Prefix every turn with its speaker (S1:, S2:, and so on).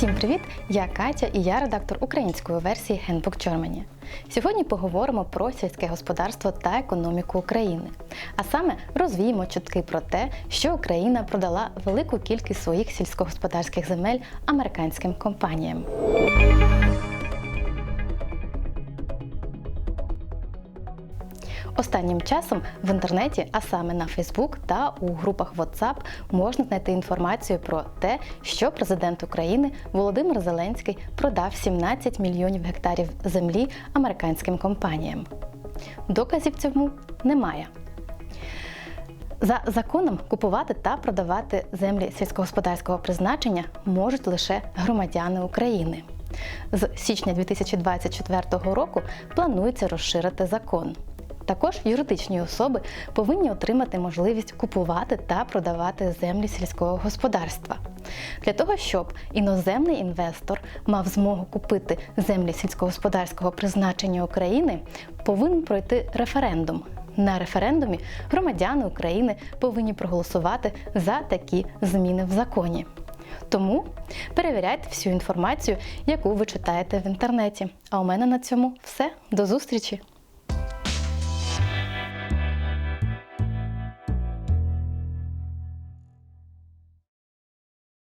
S1: Всім привіт! Я Катя і я редактор української версії Handbook Germany. Сьогодні поговоримо про сільське господарство та економіку України. А саме розвіємо чутки про те, що Україна продала велику кількість своїх сільськогосподарських земель американським компаніям. Останнім часом в інтернеті, а саме на Facebook та у групах WhatsApp, можна знайти інформацію про те, що президент України Володимир Зеленський продав 17 мільйонів гектарів землі американським компаніям. Доказів цьому немає. За законом купувати та продавати землі сільськогосподарського призначення можуть лише громадяни України. З січня 2024 року планується розширити закон. Також юридичні особи повинні отримати можливість купувати та продавати землі сільського господарства. Для того, щоб іноземний інвестор мав змогу купити землі сільськогосподарського призначення України, повинен пройти референдум. На референдумі громадяни України повинні проголосувати за такі зміни в законі. Тому перевіряйте всю інформацію, яку ви читаєте в інтернеті. А у мене на цьому все. До зустрічі!